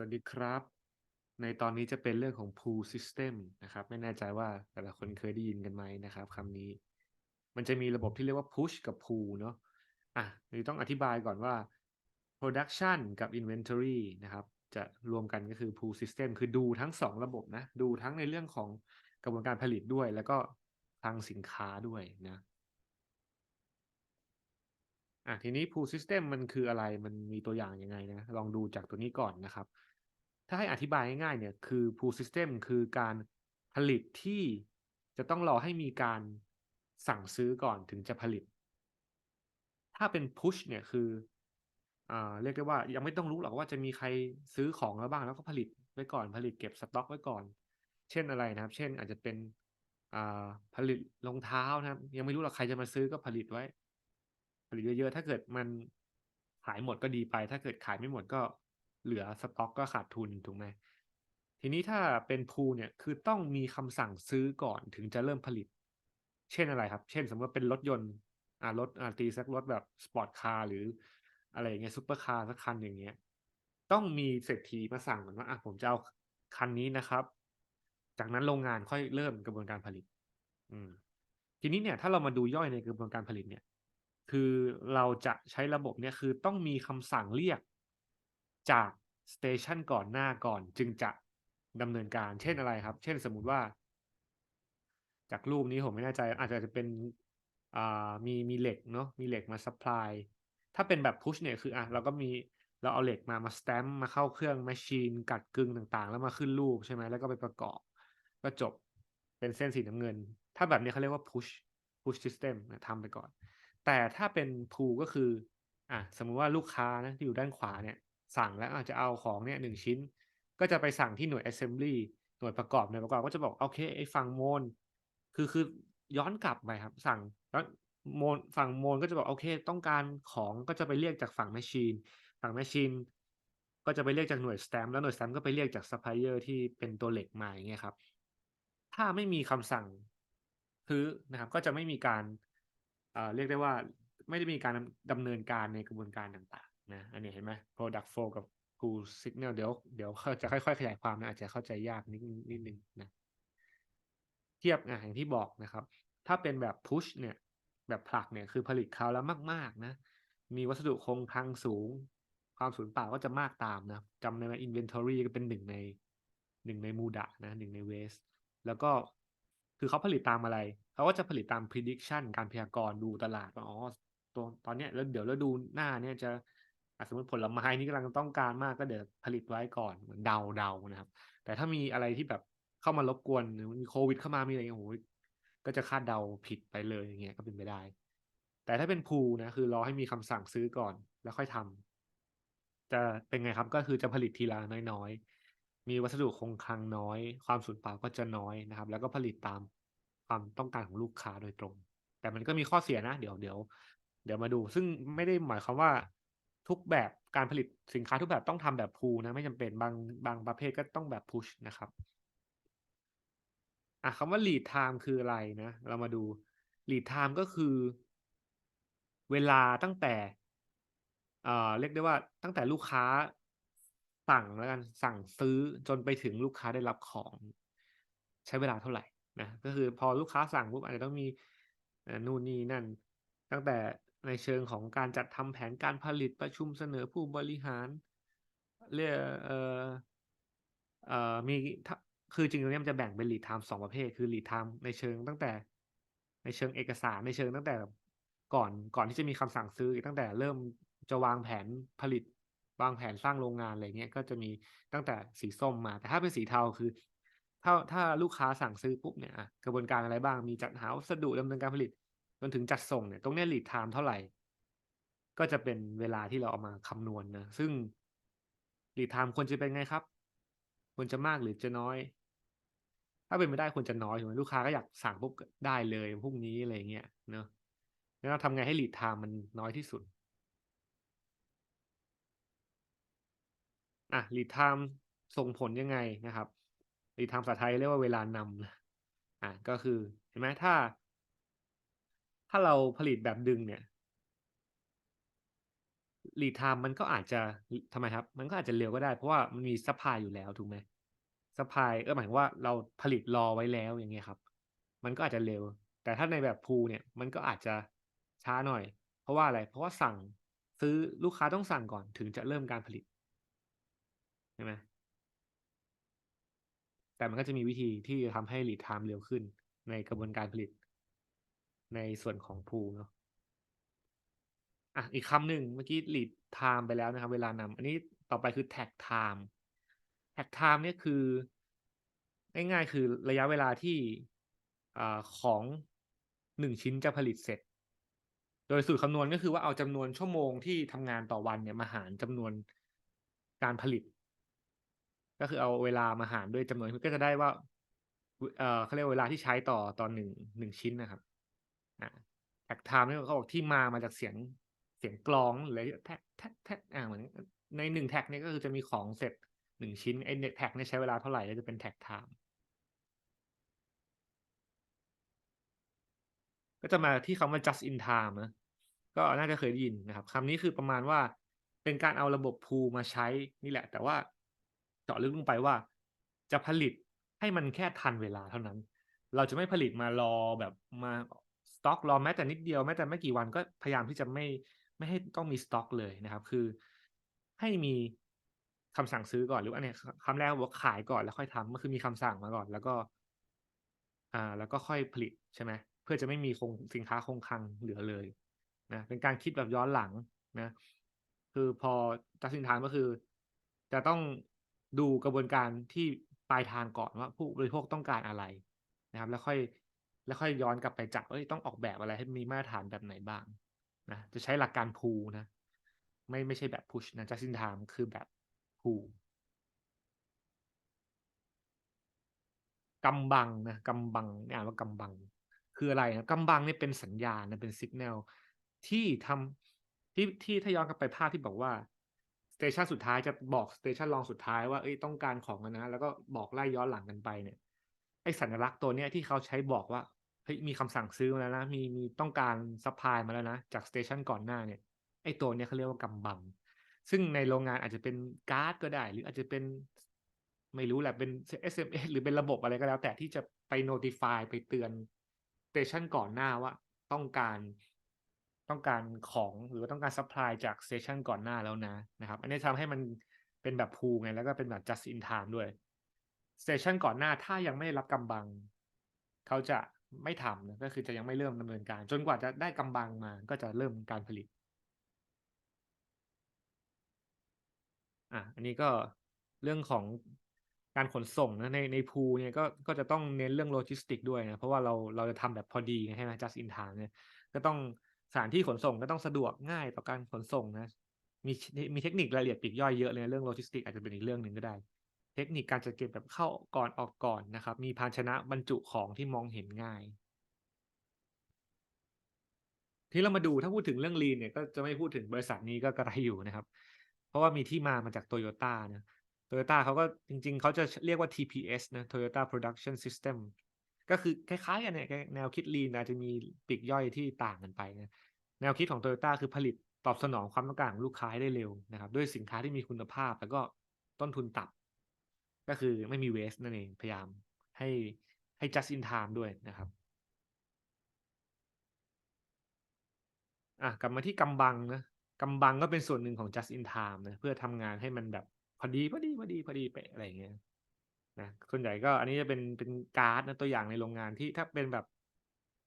วัสดีครับ ในตอนนี้จะเป็นเรื่องของ Pull System นะครับ ไม่แน่ใจว่าแต่ละคนเคยได้ยินกันไหมนะครับคำนี้ มันจะมีระบบที่เรียกว่า Push กับ Pull เนาะอะนี่ต้องอธิบายก่อนว่า Production กับ Inventory นะครับ จะรวมกันก็คือ Pull System คือดูทั้งสองระบบนะ ดูทั้งในเรื่องของกระบวนการผลิตด้วย แล้วก็ทางสินค้าด้วยนะอะทีนี้ Pull System มันคืออะไร มันมีตัวอย่างยังไงนะ ลองดูจากตัวนี้ก่อนนะครับ ถ้าให้อธิบายง่ายๆเนี่ยคือ Pull System คือการผลิตที่จะต้องรอให้มีการสั่งซื้อก่อนถึงจะผลิต ถ้าเป็น Push เนี่ยคืออ่าเรียกได้ว่ายังไม่ต้องรู้หรอกว่าจะมีใครซื้อของแล้วบ้างแล้วก็ผลิตไว้ก่อนผลิตเก็บสต็อกไว้ก่อน เช่นอะไรนะครับ เช่นอาจจะเป็นอ่าผลิตรองเท้านะครับ ยังไม่รู้หรอกใครจะมาซื้อก็ผลิตไว้ ผลิตเยอะๆถ้าเกิดมันขายหมดก็ดีไป ถ้าเกิดขายไม่หมดก็ เหลือสต็อกก็ขาดทุนถูกไหมทีนี้ถ้าเป็นพูเนี่ยคือต้องมีคำสั่งซื้อก่อนถึงจะเริ่มผลิต เช่นอะไรครับ เช่น สมมติว่าเป็นรถยนต์อ่ารถอ่าตีสักรถแบบสปอร์ตคาร์หรืออะไรอย่างเงี้ยซุปเปอร์คาร์สักคันอย่างเงี้ย ต้องมีเศรษฐีมาสั่งก่อนว่าอะผมจะเอาคันนี้นะครับ จากนั้นโรงงานค่อยเริ่มกระบวนการผลิต อืม ทีนี้เนี่ย ถ้าเรามาดูย่อยในกระบวนการผลิตเนี่ย คือเราจะใช้ระบบเนี่ยคือต้องมีคำสั่งเรียก จากสเตชันก่อนหน้าก่อนจึงจะดำเนินการ เช่นอะไรครับ เช่นสมมุติว่า จากรูปนี้ผมไม่แน่ใจ อาจจะจะเป็นอ่ามีมีเหล็กเนาะมีเหล็กมาซัพพลายถ้าเป็นแบบพุชเนี่ยคืออะเราก็มีเราเอาเหล็กมามาสแตมป์มาเข้าเครื่องแมชชีนกัดกึ่งต่างๆ แล้วมาขึ้นรูปใช่ไหมแล้วก็ไปประกอบ ก็จบเป็นเส้นสีน้ำเงิน ถ้าแบบนี้เขาเรียกว่า push push system นะทำไปก่อน แต่ถ้าเป็น pull ก็คืออะสมมุติว่าลูกค้านะที่อยู่ด้านขวาเนี่ย สั่งแล้วอาจจะเอาของเนี่ยหนึ่งชิ้น ก็จะไปสั่งที่หน่วย assembly หน่วยประกอบหน่วยประกอบก็จะบอกโอเคไอ้ฝั่งโมนคือคือย้อนกลับไปครับ สั่งแล้วโมนฝั่งโมนก็จะบอกโอเค ต้องการของก็จะไปเรียกจากฝั่งแมชชีนฝั่งแมชชีนก็จะไปเรียกจากหน่วยสแตมป์แล้วหน่วยสแตมป์ก็ไปเรียกจากซัพพลายเออร์ที่เป็นตัวเหล็กมาอย่างเงี้ยครับ ถ้าไม่มีคำสั่งซื้อนะครับ ก็จะไม่มีการเอ่อเรียกได้ว่าไม่ได้มีการดำเนินการในกระบวนการต่างๆ นะอันนี้เห็นไหม product flow กับ pull signal เดี๋ยวเดี๋ยวเขาจะค่อยๆ ขยายความนะอาจจะเข้าใจยากนิดนิดนึงนะเทียบอะอย่างที่บอกนะครับ ถ้าเป็นแบบ push เนี่ยแบบผลักเนี่ยคือผลิตคราวแล้วมาก ๆ นะ มีวัสดุคงคลังสูง ความสูญเปล่าก็จะมากตามนะจำใน inventory ก็เป็นหนึ่งในหนึ่งในมูดะนะหนึ่งใน waste แล้วก็คือเขาผลิตตามอะไรเขาก็จะผลิตตาม prediction การพยากรณ์ดูตลาดว่าอ๋อตัวตอนเนี้ยแล้วเดี๋ยวแล้วดูหน้าเนี่ยจะ สมมติผลไม้นี่กำลังต้องการมากก็เดี๋ยวผลิตไว้ก่อนเหมือนเดาเดานะครับ แต่ถ้ามีอะไรที่แบบเข้ามารบกวนหรือมีโควิดเข้ามามีอะไรอย่างเงี้ยโอ้ยก็จะคาดเดาผิดไปเลยอย่างเงี้ยก็เป็นไปได้ แต่ถ้าเป็นพูนะคือรอให้มีคำสั่งซื้อก่อนแล้วค่อยทำจะเป็นไงครับก็คือจะผลิตทีละน้อยๆ มีวัสดุคงคลังน้อย ความสูญเปล่าก็จะน้อยนะครับ แล้วก็ผลิตตามความต้องการของลูกค้าโดยตรง แต่มันก็มีข้อเสียนะ เดี๋ยวเดี๋ยวเดี๋ยวมาดู ซึ่งไม่ได้หมายความว่า ทุกแบบการผลิตสินค้าทุกแบบต้องทำแบบพูนะไม่จำเป็นบางบางประเภทก็ต้องแบบพุชนะครับอะคำว่า lead time คืออะไรนะ เรามาดู lead time ก็คือ เวลาตั้งแต่เอ่อเรียกได้ว่าตั้งแต่ลูกค้าสั่งแล้วกันสั่งซื้อจนไปถึงลูกค้าได้รับของ ใช้เวลาเท่าไหร่นะก็คือพอลูกค้าสั่งปุ๊บอาจจะต้องมีนู่นนี่นั่น ตั้งแต่ ในเชิงของการจัดทำแผนการผลิตประชุมเสนอผู้บริหารเรียกเอ่อเอ่อมีคือจริงๆตรงนี้มันจะแบ่งเป็น lead time สองประเภท คือ lead time ในเชิงตั้งแต่ ในเชิงเอกสารในเชิงตั้งแต่ก่อนก่อนที่จะมีคำสั่งซื้อตั้งแต่เริ่มจะวางแผนผลิต วางแผนสร้างโรงงานอะไรเงี้ยก็จะมีตั้งแต่สีส้มมา แต่ถ้าเป็นสีเทาคือ ถ้าถ้าลูกค้าสั่งซื้อปุ๊บเนี่ยกระบวนการอะไรบ้างมีจัดหาวัสดุดำเนินการผลิต จนถึงจัดส่งเนี่ยตรงนี้ lead time เท่าไหร่ ก็จะเป็นเวลาที่เราเอามาคำนวณนะซึ่ง lead time ควรจะเป็นไงครับ ควรจะมากหรือจะน้อย ถ้าเป็นไม่ได้ควรจะน้อยถูกไหมลูกค้าก็อยากสั่งปุ๊บได้เลยพรุ่งนี้อะไรเงี้ยเนาะแล้วเราทำไงให้ lead time มันน้อยที่สุดอะ lead time ส่งผลยังไงนะครับ lead time ภาษาไทยเรียกว่าเวลานำนะอะก็คือเห็นไหมถ้า ถ้าเราผลิตแบบดึงเนี่ย lead time มันก็อาจจะทำไมครับ มันก็อาจจะเร็วก็ได้เพราะว่ามันมีซัพพลายอยู่แล้วถูกไหมซัพพลายก็หมายว่าเราผลิตรอไว้แล้วอย่างเงี้ยครับ มันก็อาจจะเร็ว แต่ถ้าในแบบ pool เนี่ยมันก็อาจจะช้าหน่อย เพราะว่าอะไร เพราะว่าสั่งซื้อลูกค้าต้องสั่งก่อนถึงจะเริ่มการผลิตใช่ไหมแต่มันก็จะมีวิธีที่จะทำให้ lead time เร็วขึ้นในกระบวนการผลิต ในส่วนของ pool เนาะอะอีกคำหนึ่งเมื่อกี้ lead time ไปแล้วนะครับ เวลานำอันนี้ต่อไปคือ tag time tag time เนี่ยคือ ง่ายๆคือระยะเวลาที่อของหนึ่งชิ้นจะผลิตเสร็จ โดยสูตรคำนวณก็คือว่าเอาจำนวนชั่วโมงที่ทำงานต่อวันเนี่ยมาหารจำนวนการผลิต ก็คือเอาเวลามาหารด้วยจำนวนก็จะได้ว่า เออเขาเรียกเวลาที่ใช้ต่อต่อหนึ่งหนึ่งชิ้นนะครับ แท็กไทม์นี่เขาบอกที่มามาจากเสียงเสียงกลองหรือแท็กแท็กแท็กอ่าเหมือนในหนึ่งแท็กนี่ก็คือจะมีของเสร็จหนึ่งชิ้นไอ้แท็กเนี่ยใช้เวลาเท่าไหร่ก็จะเป็นแท็กไทม์ก็จะมาที่คำว่า just in time นะก็น่าจะเคยได้ยินนะครับคำนี้คือประมาณว่าเป็นการเอาระบบพูมาใช้นี่แหละ แต่ว่าเจาะลึกลงไปว่า จะผลิตให้มันแค่ทันเวลาเท่านั้น เราจะไม่ผลิตมารอแบบมา ต็อกรอแม้แต่นิดเดียวแม้แต่ไม่กี่วันก็พยายามที่จะไม่ไม่ให้ต้องมีสต็อกเลยนะครับ คือให้มีคำสั่งซื้อก่อนหรือว่าเนี่ยคำแรกว่าขายก่อนแล้วค่อยทำก็คือมีคำสั่งมาก่อน แล้วก็ อ่า แล้วก็ค่อยผลิตใช่ไหมเพื่อจะไม่มีคงสินค้าคงคลังเหลือเลยนะเป็นการคิดแบบย้อนหลังนะ คือพอจัดสินทานก็คือ จะต้องดูกระบวนการที่ปลายทางก่อนว่าผู้บริโภคต้องการอะไรนะครับ แล้วค่อย แล้วค่อยย้อนกลับไปจับเอ้ยต้องออกแบบอะไรให้มีมาตรฐานแบบไหนบ้างนะจะใช้หลักการพูนะ ไม่ไม่ใช่แบบพุชนะจัดสินทานคือแบบพูกำบังนะกำบังนี่อ่านว่ากำบัง คืออะไรนะกำบังเนี่ยเป็นสัญญาณนะเป็นสัญญาณที่ทำที่ที่ถ้าย้อนกลับไปภาพที่บอกว่าสเตชันสุดท้ายจะบอกสเตชันรองสุดท้ายว่าเอ้ยต้องการของนะ แล้วก็บอกไล่ย้อนหลังกันไปเนี่ยไอ้สัญลักษณ์ตัวเนี้ยที่เขาใช้บอกว่า เฮ้ยมีคำสั่งซื้อมาแล้วนะมีมีต้องการซัพพลายมาแล้วนะ จากสเตชันก่อนหน้าเนี่ยไอ้ตัวเนี้ยเขาเรียกว่ากำบัง ซึ่งในโรงงานอาจจะเป็นการ์ดก็ได้ หรืออาจจะเป็นไม่รู้แหละเป็น SMS หรือเป็นระบบอะไรก็แล้ว แต่ที่จะไป notify ไปเตือนสเตชันก่อนหน้าว่า ต้องการต้องการของหรือว่าต้องการซัพพลายจากสเตชันก่อนหน้าแล้วนะนะครับ อันนี้ทำให้มันเป็นแบบพูไงแล้วก็เป็นแบบ just in time ด้วยสเตชันก่อนหน้าถ้ายังไม่ได้รับกำบัง เขาจะ ไม่ทำนะก็คือจะยังไม่เริ่มดำเนินการ จนกว่าจะได้กำบังมาก็จะเริ่มการผลิตอะอันนี้ก็เรื่องของการขนส่งนะในในพูเนี่ยก็ก็จะต้องเน้นเรื่องโลจิสติกด้วยนะเพราะว่าเราเราจะทำแบบพอดีไงใช่ไหม just in time เนี่ยก็ต้องสถานที่ขนส่งก็ต้องสะดวกง่ายต่อการขนส่งนะมีมีเทคนิครายละเอียดปีกย่อยเยอะเลยเรื่องโลจิสติกอาจจะเป็นอีกเรื่องหนึ่งก็ได้ เทคนิคการจัดเก็บแบบเข้าก่อนออกก่อนนะครับ มีภาชนะบรรจุของที่มองเห็นง่ายที่เรามาดูถ้าพูดถึงเรื่องลีนเนี่ยก็จะไม่พูดถึงบริษัทนี้ก็กระไรอยู่นะครับ เพราะว่ามีที่มามาจากโตโยต้านะโตโยต้าเขาก็จริง ๆ เขาจะเรียกว่า TPS นะ Toyota Production System ก็คือคล้ายๆกันเนี่ยแนวคิดลีนอาจจะมีปีกย่อยที่ต่างกันไปนะแนวคิดของโตโยต้าคือผลิตตอบสนองความต้องการของลูกค้าได้เร็วนะครับ ด้วยสินค้าที่มีคุณภาพแล้วก็ต้นทุนต่ำ ก็คือไม่มีเวสนั่นเองพยายามให้ให้ just in time ด้วยนะครับอะกลับมาที่กำบังนะกำบังก็เป็นส่วนหนึ่งของ just in time นะเพื่อทำงานให้มันแบบพอดีพอดีพอดีพอดีเป๊ะอะไรอย่างเงี้ยนะส่วนใหญ่ก็อันนี้จะเป็นเป็นการ์ดนะตัวอย่างในโรงงานที่ถ้าเป็นแบบ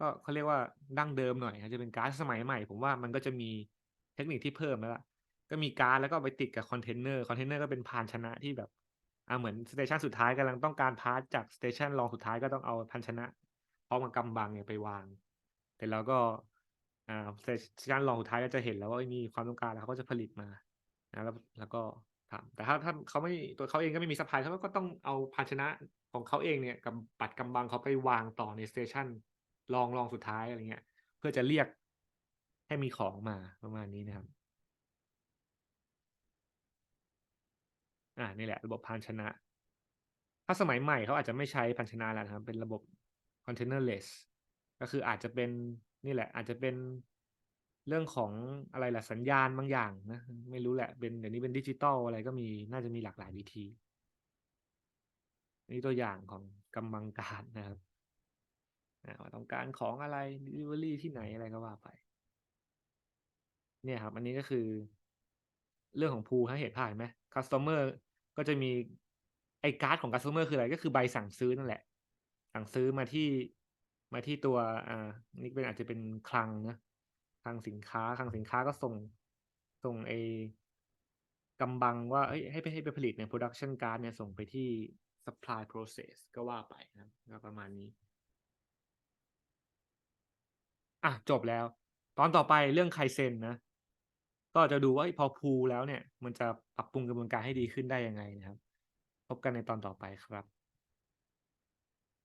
ก็เขาเรียกว่าดั้งเดิมหน่อยจะเป็นการ์ดสมัยใหม่ ผมว่ามันก็จะมีเทคนิคที่เพิ่มแล้วล่ะก็มีการ์ดแล้วก็ไปติดกับคอนเทนเนอร์คอนเทนเนอร์ก็เป็นภาชนะที่แบบ อ่าเหมือนสเตชันสุดท้ายกำลังต้องการพาร์ทจากสเตชันรองสุดท้ายก็ต้องเอาภาชนะพร้อมกับกำบังเนี่ยไปวาง แต่แล้วก็อ่าสเตชันรองสุดท้ายก็จะเห็นแล้วว่ามีความต้องการแล้วเขาก็จะผลิตมานะแล้วแล้วก็ทำแต่ถ้าถ้าเขาไม่ตัวเขาเองก็ไม่มีซัพพลายเขาก็ต้องเอาภาชนะของเขาเองเนี่ยกับปัดกำบังเขาไปวางต่อในสเตชันรองรองสุดท้ายอะไรเงี้ย เพื่อจะเรียกให้มีของมาประมาณนี้นะครับ อ่านี่แหละ ระบบภาชนะ ถ้าสมัยใหม่เขาอาจจะไม่ใช้ภาชนะแล้วนะครับ เป็นระบบ containerless ก็คืออาจจะเป็นนี่แหละ อาจจะเป็นเรื่องของอะไรล่ะสัญญาณบางอย่างนะ ไม่รู้แหละเป็นเดี๋ยวนี้เป็นดิจิทัลอะไรก็มีน่าจะมีหลากหลายวิธี นี่ตัวอย่างของกำลังการนะครับว่าต้องการของอะไรดิลิเวอรีที่ไหนอะไรก็ว่าไป เนี่ยครับ อันนี้ก็คือ เรื่องของ Pool ให้เห็นภานไหมคัสตอมเมอร์ ก็จะมีไอ้การ์ดของคัสตอมเมอร์คืออะไรก็คือใบสั่งซื้อนั่นแหละ สั่งซื้อมาที่มาที่ตัวอ่านี่เป็นอาจจะเป็นคลังนะคลังสินค้าคลังสินค้าก็ส่งส่งไอ้กำบังว่าเฮ้ยให้ไปให้ไปผลิตใน Production Card เนี่ยส่งไปที่ Supply Process ก็ว่าไปนะก็ประมาณนี้ อะ จบแล้ว ตอนต่อไปเรื่อง Kaizen นะ ก็จะดูว่าพอพูแล้วเนี่ย มันจะปรับปรุงกระบวนการให้ดีขึ้นได้ยังไงนะครับ พบกันในตอนต่อไปครับ